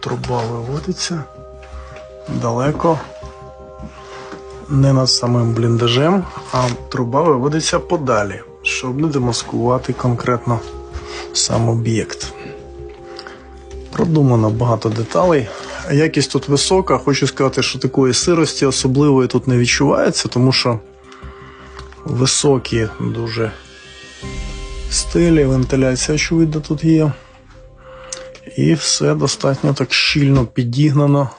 труба виводиться далеко. Не над самим бліндажем, а труба виводиться подалі, щоб не демаскувати конкретно сам об'єкт. Продумано багато деталей. Якість тут висока. Хочу сказати, що такої сирості особливої тут не відчувається, тому що високі дуже стелі, вентиляція, очевидно, тут є. І все достатньо так щільно підігнано.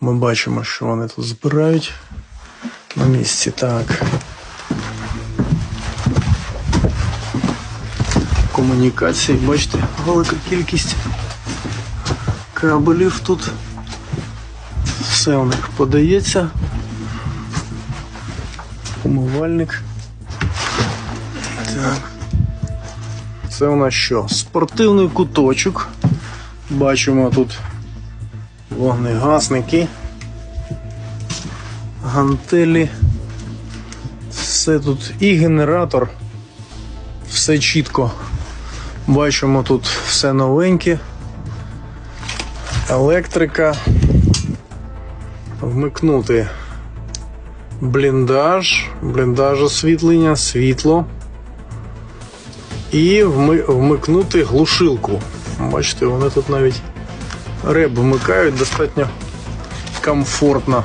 Ми бачимо, що вони тут збирають на місці. Так. Комунікації, бачите, велика кількість кабелів тут. Все у них подається. Умивальник. Так. Це у нас що? Спортивний куточок. Бачимо тут вогнегасники, гантелі. Все тут і генератор. Все чітко. Бачимо тут все новеньке. Електрика. Вмикнути бліндаж, бліндаж освітлення, світло. І вми- вмикнути глушилку. Бачите, вони тут навіть реб вмикають достатньо комфортно.